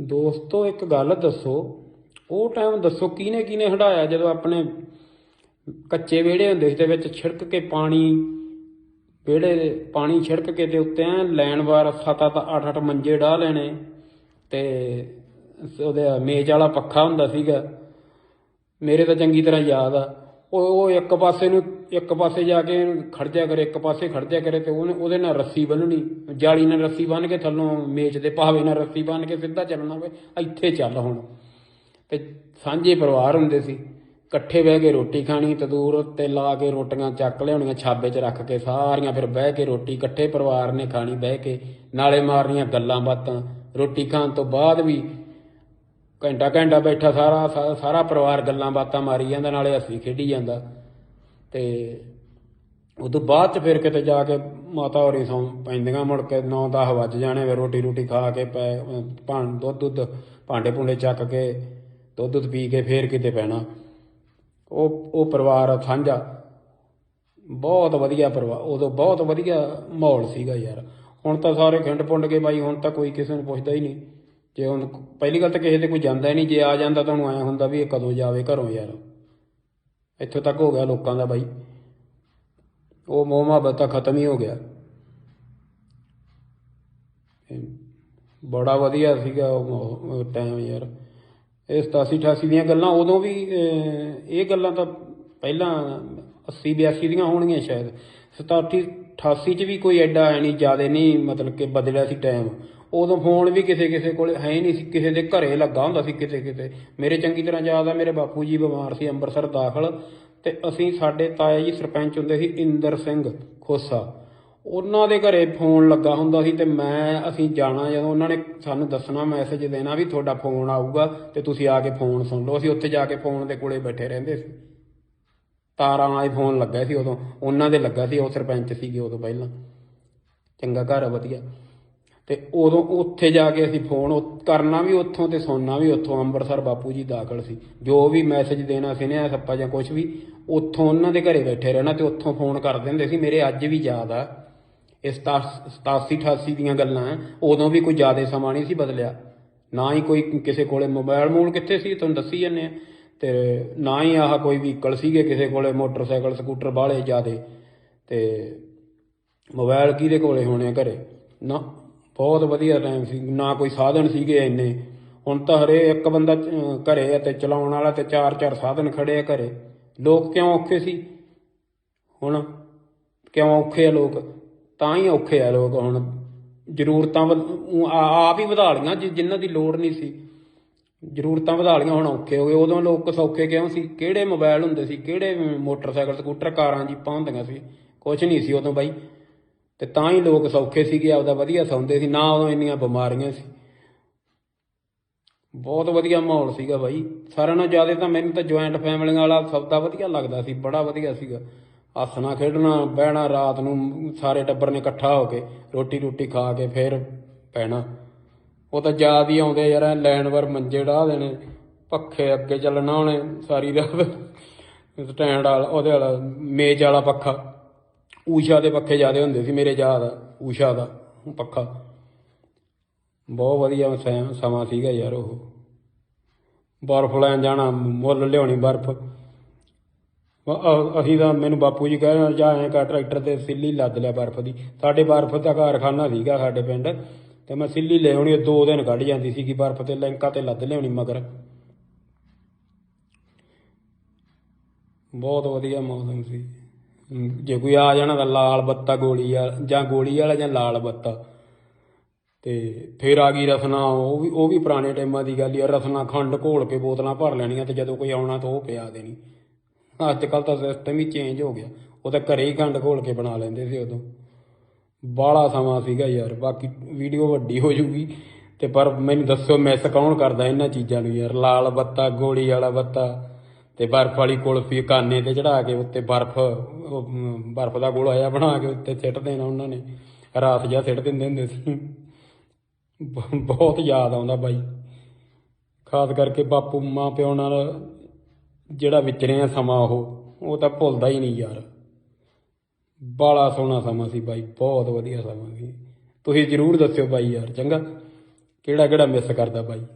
ਦੋਸਤੋ, ਇੱਕ ਗੱਲ ਦੱਸੋ। ਉਹ ਟਾਈਮ ਦੱਸੋ ਕਿਹਨੇ ਕਿਹਨੇ ਹਟਾਇਆ ਜਦੋਂ ਆਪਣੇ ਕੱਚੇ ਵਿਹੜੇ ਹੁੰਦੇ ਸੀ, ਤੇ ਵਿੱਚ ਛਿੜਕ ਕੇ ਪਾਣੀ, ਵਿਹੜੇ ਦੇ ਪਾਣੀ ਛਿੜਕ ਕੇ ਤੇ ਉੱਤੇ ਐ ਲੈਣ ਵਾਰ ਸੱਤ ਸੱਤ ਅੱਠ ਅੱਠ ਮੰਜੇ ਢਾ ਲੈਣੇ ਤੇ ਉਹਦੇ ਮੇਜ਼ ਵਾਲਾ ਪੱਖਾ ਹੁੰਦਾ ਸੀਗਾ। ਮੇਰੇ ਤਾਂ ਚੰਗੀ ਤਰ੍ਹਾਂ ਯਾਦ ਆ। ਉਹ ਉਹ ਇੱਕ ਪਾਸੇ ਨੂੰ, ਇੱਕ ਪਾਸੇ ਜਾ ਕੇ ਖੜ ਕਰੇ, ਇੱਕ ਪਾਸੇ ਖੜ ਕਰੇ ਤੇ ਉਹਨੇ, ਉਹਦੇ ਨਾਲ ਰੱਸੀ ਬੰਨਣੀ। ਜਾਲੀ ਨਾਲ ਰੱਸੀ ਬੰਨ ਕੇ ਥੱਲੋਂ ਮੇਚ ਦੇ ਪਾਵੇ ਨਾਲ ਰੱਸੀ ਬੰਨ ਕੇ ਸਿੱਧਾ ਚੱਲਣਾ ਵੇ ਇੱਥੇ ਚੱਲ ਹੁਣ। ਤੇ ਸਾਂਝੇ ਪਰਿਵਾਰ ਹੁੰਦੇ ਸੀ। ਇਕੱਠੇ ਬਹਿ ਕੇ ਰੋਟੀ ਖਾਣੀ, ਤੰਦੂਰ ਉੱਤੇ ਲਾ ਕੇ ਰੋਟੀਆਂ ਚੱਕ ਲਿਆਉਣੀਆਂ, ਛਾਬੇ 'ਚ ਰੱਖ ਕੇ ਸਾਰੀਆਂ, ਫਿਰ ਬਹਿ ਕੇ ਰੋਟੀ, ਇਕੱਠੇ ਪਰਿਵਾਰ ਨੇ ਖਾਣੀ ਬਹਿ ਕੇ, ਨਾਲੇ ਮਾਰਨੀਆਂ ਗੱਲਾਂ ਬਾਤਾਂ। ਰੋਟੀ ਖਾਣ ਤੋਂ ਬਾਅਦ ਵੀ ਘੰਟਾ ਘੰਟਾ ਬੈਠਾ ਸਾਰਾ, ਸਾ- ਸਾਰਾ ਪਰਿਵਾਰ ਗੱਲਾਂ ਬਾਤਾਂ ਮਾਰੀ ਜਾਂਦਾ, ਨਾਲੇ ਹੱਸੀ ਖੇਡੀ ਜਾਂਦਾ। ਤੇ ਤੋਂ ਬਾਅਦ ਚ ਫਿਰ ਕਿਤੇ ਜਾ ਕੇ ਮਾਤਾ ਹੋਰੀ ਸੌਂ ਪੈਂਦੀਆਂ, ਮੁੜ ਕੇ 9-10 ਵੱਜ ਜਾਣੇ ਵੇ ਰੋਟੀ ਰੋਟੀ ਖਾ ਕੇ ਪੈ, ਭਾਂ, ਦੁੱਧ ਦੁੱਧ ਭਾਂਡੇ ਭੁੰਡੇ ਚੱਕ ਕੇ ਦੁੱਧ ਦੁੱਧ ਪੀ ਕੇ ਫੇਰ ਕਿਤੇ ਪੈਣਾ। ਉਹ ਉਹ ਪਰਿਵਾਰ ਸਾਂਝਾ। ਬਹੁਤ ਵਧੀਆ ਪਰਿਵਾਰ, ਉਦੋਂ ਬਹੁਤ ਵਧੀਆ ਮਾਹੌਲ ਸੀਗਾ ਯਾਰ। ਹੁਣ ਤਾਂ ਸਾਰੇ ਖਿੰਡ ਪੁੰਡ ਕੇ ਬਾਈ, ਹੁਣ ਤਾਂ ਕੋਈ ਕਿਸੇ ਨੂੰ ਪੁੱਛਦਾ ਹੀ ਨਹੀਂ। ਜੇ ਹੁਣ ਪਹਿਲੀ ਗੱਲ ਤਾਂ ਕਿਸੇ ਤੇ ਕੋਈ ਜਾਂਦਾ ਹੀ ਨਹੀਂ, ਜੇ ਆ ਜਾਂਦਾ ਤਾਂ ਉਹਨੂੰ ਐ ਹੁੰਦਾ ਵੀ ਇਹ ਕਦੋਂ ਜਾਵੇ ਘਰੋਂ ਯਾਰ। ਇੱਥੋਂ ਤੱਕ ਹੋ ਗਿਆ ਲੋਕਾਂ ਦਾ ਬਾਈ। ਉਹ ਮੋਹ ਮੁਹੱਬਤ ਤਾਂ ਖਤਮ ਹੀ ਹੋ ਗਿਆ। ਬੜਾ ਵਧੀਆ ਸੀਗਾ ਉਹ ਟਾਈਮ ਯਾਰ। ਇਹ 87 88 ਦੀਆਂ ਗੱਲਾਂ, ਉਦੋਂ ਵੀ ਇਹ ਗੱਲਾਂ ਤਾਂ ਪਹਿਲਾਂ 80 82 ਦੀਆਂ ਹੋਣਗੀਆਂ ਸ਼ਾਇਦ। 87 88 ਚ ਵੀ ਕੋਈ ਐਡਾ ਹੈ ਨਹੀਂ, ਜ਼ਿਆਦਾ ਨਹੀਂ ਮਤਲਬ ਕਿ ਬਦਲਿਆ ਸੀ ਟਾਈਮ ਉਦੋਂ ਫੋਨ ਵੀ ਕਿਸੇ ਕਿਸੇ ਕੋਲ ਹੈ ਹੀ ਨਹੀਂ ਸੀ, ਕਿਸੇ ਦੇ ਘਰੇ ਲੱਗਾ ਹੁੰਦਾ ਸੀ ਕਿਤੇ ਕਿਤੇ। ਮੇਰੇ ਚੰਗੀ ਤਰ੍ਹਾਂ ਯਾਦ ਆ, ਮੇਰੇ ਬਾਪੂ ਜੀ ਬਿਮਾਰ ਸੀ ਅੰਮ੍ਰਿਤਸਰ ਦਾਖਲ ਤੇ ਅਸੀਂ ਸਾਡੇ ਤਾਇਆ ਜੀ ਸਰਪੰਚ ਹੁੰਦੇ ਸੀ ਇੰਦਰ ਸਿੰਘ ਖੋਸਾ। ਉਹਨਾਂ ਦੇ ਘਰੇ ਫੋਨ ਲੱਗਾ ਹੁੰਦਾ ਸੀ ਤੇ ਮੈਂ, ਅਸੀਂ ਜਾਣਾ ਜਦੋਂ ਉਹਨਾਂ ਨੇ ਸਾਨੂੰ ਦੱਸਣਾ, ਮੈਸੇਜ ਦੇਣਾ ਵੀ ਤੁਹਾਡਾ ਫੋਨ ਆਊਗਾ ਤੇ ਤੁਸੀਂ ਆ ਕੇ ਫੋਨ ਸੁਣ ਲਓ। ਅਸੀਂ ਉੱਥੇ ਜਾ ਕੇ ਫੋਨ ਦੇ ਕੋਲੇ ਬੈਠੇ ਰਹਿੰਦੇ ਸੀ। ਤਾਰਾਂ ਵਾਲਾ ਫੋਨ ਲੱਗਾ ਸੀ ਉਦੋਂ। ਉਹਨਾਂ ਦੇ ਲੱਗਾ ਸੀ, ਉਹ ਸਰਪੰਚ ਸੀਗੇ ਉਦੋਂ ਪਹਿਲਾਂ। ਚੰਗਾ ਘਰ ਆ, ਵਧੀਆ। ਤੇ ਉਦੋਂ ਉੱਥੇ ਜਾ ਕੇ ਅਸੀਂ ਫੋਨ ਉ- ਕਰਨਾ ਵੀ ਉੱਥੋਂ ਤੇ ਸੁਣਨਾ ਵੀ ਉੱਥੋਂ, ਅੰਮ੍ਰਿਤਸਰ ਬਾਪੂ ਜੀ ਦਾਖਲ ਸੀ। ਜੋ ਵੀ ਮੈਸੇਜ ਦੇਣਾ ਸੁਨੇਹਾ ਸੱਪਾ ਜਾਂ ਕੁਝ ਵੀ, ਉੱਥੋਂ ਉਹਨਾਂ ਦੇ ਘਰੇ ਬੈਠੇ ਰਹਿਣਾ ਤੇ ਉੱਥੋਂ ਫੋਨ ਕਰ ਦਿੰਦੇ ਸੀ। ਮੇਰੇ ਅੱਜ ਵੀ ਯਾਦ ਆ, ਇਹ 87 88 ਦੀਆਂ ਗੱਲਾਂ ਉਦੋਂ ਵੀ ਕੋਈ ਜ਼ਿਆਦਾ ਸਮਾਂ ਨਹੀਂ ਸੀ ਬਦਲਿਆ। ਨਾ ਹੀ ਕੋਈ ਕਿਸੇ ਕੋਲੇ ਮੋਬਾਈਲ ਮੂਲ ਕਿੱਥੇ ਸੀ, ਤੁਹਾਨੂੰ ਦੱਸੀ ਜੰਨੇ ਆ। ਤੇ ਨਾ ਹੀ ਆਹ ਕੋਈ ਵਹੀਕਲ ਸੀਗੇ ਕਿਸੇ ਕੋਲੇ, ਮੋਟਰਸਾਈਕਲ, ਸਕੂਟਰ ਬਾਹਲੇ ਜ਼ਿਆਦੇ। ਤੇ ਮੋਬਾਈਲ ਕਿਹਦੇ ਕੋਲੇ ਹੋਣੇ ਘਰੇ? ਨਾ ਬਹੁਤ ਵਧੀਆ ਟਾਈਮ ਸੀ, ਨਾ ਕੋਈ ਸਾਧਨ ਸੀਗੇ ਇੰਨੇ। ਹੁਣ ਤਾਂ ਹਰੇ ਇੱਕ ਬੰਦਾ ਘਰੇ ਆ ਤੇ ਚਲਾਉਣ ਵਾਲਾ ਤੇ ਚਾਰ ਚਾਰ ਸਾਧਨ ਖੜੇ ਆ ਘਰੇ। ਲੋਕ ਕਿਉਂ ਔਖੇ ਸੀ? ਹੁਣ ਕਿਉਂ ਔਖੇ ਆ ਲੋਕ? ਤਾਂ ਹੀ ਔਖੇ ਆ ਲੋਕ ਹੁਣ। ਜ਼ਰੂਰਤਾਂ ਵਧ- ਆਪ ਹੀ ਵਧਾ ਲੀਆਂ ਜਿ- ਜਿਨ੍ਹਾਂ ਦੀ ਲੋੜ ਨਹੀਂ ਸੀ। ਜ਼ਰੂਰਤਾਂ ਵਧਾ ਲੀਆਂ ਹੁਣ ਔਖੇ ਹੋ ਗਏ। ਉਦੋਂ ਲੋਕ ਸੌਖੇ ਕਿਉਂ ਸੀ? ਕਿਹੜੇ ਮੋਬਾਈਲ ਹੁੰਦੇ ਸੀ? ਕਿਹੜੇ ਮੋਟਰਸਾਈਕਲ, ਸਕੂਟਰ, ਕਾਰਾਂ, ਜੀਪਾਂ ਹੁੰਦੀਆਂ ਸੀ? ਕੁਝ ਨਹੀਂ ਸੀ ਉਦੋਂ ਬਾਈ। ਤੇ ਤਾਂ ਹੀ ਲੋਕ ਸੌਖੇ ਸੀਗੇ, ਆਪਦਾ ਵਧੀਆ ਸੌਂਦੇ ਸੀ, ਨਾ ਉਦੋਂ ਇੰਨੀਆਂ ਬਿਮਾਰੀਆਂ ਸੀ। ਬਹੁਤ ਵਧੀਆ ਮਾਹੌਲ ਸੀਗਾ ਬਾਈ। ਸਾਰਿਆਂ ਨਾਲੋਂ ਜ਼ਿਆਦਾ ਤਾਂ ਮੈਨੂੰ ਤਾਂ ਜੁਆਇੰਟ ਫੈਮਲੀਆਂ ਵਾਲਾ ਸੌਦਾ ਵਧੀਆ ਲੱਗਦਾ ਸੀ, ਬੜਾ ਵਧੀਆ ਸੀਗਾ। ਹੱਸਣਾ ਖੇਡਣਾ ਬਹਿਣਾ, ਰਾਤ ਨੂੰ ਸਾਰੇ ਟੱਬਰ ਨੇ ਇਕੱਠਾ ਹੋ ਕੇ ਰੋਟੀ ਰੋਟੀ ਖਾ ਕੇ ਫਿਰ ਪੈਣਾ ਉਹ ਤਾਂ ਯਾਦ ਹੀ ਆਉਂਦੇ ਯਾਰ, ਐਂ ਲੈਣ ਵਰ ਮੰਜੇ ਢਾ ਦੇਣੇ, ਪੱਖੇ ਅੱਗੇ ਚੱਲਣਾ ਉਹਨੇ ਸਾਰੀ ਰਾਤ। ਸਟੈਂਡ ਵਾਲਾ, ਉਹਦੇ ਵਾਲਾ, ਮੇਜ਼ ਵਾਲਾ ਪੱਖਾ। ਊਸ਼ਾ ਦੇ ਪੱਖੇ ਜ਼ਿਆਦੇ ਹੁੰਦੇ ਸੀ ਮੇਰੇ ਯਾਦ ਆ ਊਸ਼ਾ ਦਾ ਪੱਖਾ। ਬਹੁਤ ਵਧੀਆ ਸੈਂ- ਸਮਾਂ ਸੀਗਾ ਯਾਰ ਉਹ। ਬਰਫ਼ ਲੈਣ ਜਾਣਾ, ਮੁੱਲ ਲਿਆਉਣੀ ਬਰਫ਼। ਅਸੀਂ ਤਾਂ ਮੈਨੂੰ ਬਾਪੂ ਜੀ ਕਹਿੰਦੇ ਜਾ ਐਂ ਕਰ, ਟਰੈਕਟਰ ਤੇ ਸਿੱਲੀ ਲੱਦ ਲਿਆ ਬਰਫ਼ ਦੀ। ਸਾਡੇ ਬਰਫ਼ ਦਾ ਕਾਰਖਾਨਾ ਸੀਗਾ ਸਾਡੇ ਪਿੰਡ, ਤੇ ਮੈਂ ਸਿੱਲੀ ਲੈ ਆਉਣੀ, ਦੋ ਦਿਨ ਕੱਢ ਜਾਂਦੀ ਸੀਗੀ ਬਰਫ਼ ਤੇ, ਲੈਂਕਾਂ ਤੇ ਲੱਦ ਲਿਆਉਣੀ ਮਗਰ। ਬਹੁਤ ਵਧੀਆ ਮੌਸਮ ਸੀ। ਜੇ ਕੋਈ ਆ ਜਾਣਾ ਤਾਂ ਲਾਲ ਬੱਤਾ ਗੋਲੀ ਵਾਲਾ ਜਾਂ ਗੋਲੀ ਵਾਲਾ ਜਾਂ ਲਾਲ ਬੱਤਾ। ਤੇ ਫਿਰ ਆ ਗਈ ਰਸਨਾ, ਉਹ ਵੀ ਉਹ ਵੀ ਪੁਰਾਣੇ ਟਾਈਮਾਂ ਦੀ ਗੱਲ ਹੀ ਆ। ਰਸਨਾ ਖੰਡ ਘੋਲ ਕੇ ਬੋਤਲਾਂ ਭਰ ਲੈਣੀਆਂ ਤੇ ਜਦੋਂ ਕੋਈ ਆਉਣਾ ਤਾਂ ਉਹ ਪਿਆ ਦੇਣੀ। ਅੱਜ ਕੱਲ ਤਾਂ ਸਿਸਟਮ ਹੀ ਚੇਂਜ ਹੋ ਗਿਆ। ਉਹ ਤਾਂ ਘਰੇ ਹੀ ਖੰਡ ਘੋਲ ਕੇ ਬਣਾ ਲੈਂਦੇ ਸੀ ਉਦੋਂ। ਬਾਹਲਾ ਸਮਾਂ ਸੀਗਾ ਯਾਰ, ਬਾਕੀ ਵੀਡੀਓ ਵੱਡੀ ਹੋ ਜੂਗੀ। ਤੇ ਪਰ ਮੈਨੂੰ ਦੱਸੋ ਮਿਸ ਕੌਣ ਕਰਦਾ ਇਹਨਾਂ ਚੀਜ਼ਾਂ ਨੂੰ ਯਾਰ? ਲਾਲ ਬੱਤਾ, ਗੋਲੀ ਵਾਲਾ ਬੱਤਾ। ਤੇ ਬਰਫ਼ ਵਾਲੀ ਕੁਲਫੀ ਕਾਨੇ ਤੇ ਚੜਾ ਕੇ ਉੱਤੇ ਬਰਫ਼ ਉਹ, ਬਰਫ਼ ਦਾ ਗੋਲਾ ਆਇਆ ਬਣਾ ਕੇ ਉੱਤੇ ਸਿੱਟ ਦੇਣਾ ਉਹਨਾਂ ਨੇ। ਰਾਤ ਜਿਹਾ ਸਿੱਟ ਦਿੰਦੇ ਹੁੰਦੇ ਸੀ। ਬ- ਬਹੁਤ ਯਾਦ ਆਉਂਦਾ ਬਾਈ। ਖਾਸ ਕਰਕੇ ਬਾਪੂ ਮਾਂ ਪਿਓ ਨਾਲ ਜਿਹੜਾ ਵਿਚਰਿਆ ਸਮਾਂ ਉਹ ਉਹ ਤਾਂ ਭੁੱਲਦਾ ਹੀ ਨਹੀਂ ਯਾਰ। ਬਾਲਾ ਸੋਹਣਾ ਸਮਾਂ ਸੀ ਬਾਈ ਬਹੁਤ ਵਧੀਆ ਸਮਾਂ ਸੀ। ਤੁਸੀਂ ਜਰੂਰ ਦੱਸਿਓ ਬਾਈ ਯਾਰ ਚੰਗਾ? ਕਿਹੜਾ ਕਿਹੜਾ ਮਿਸ ਕਰਦਾ ਬਾਈ?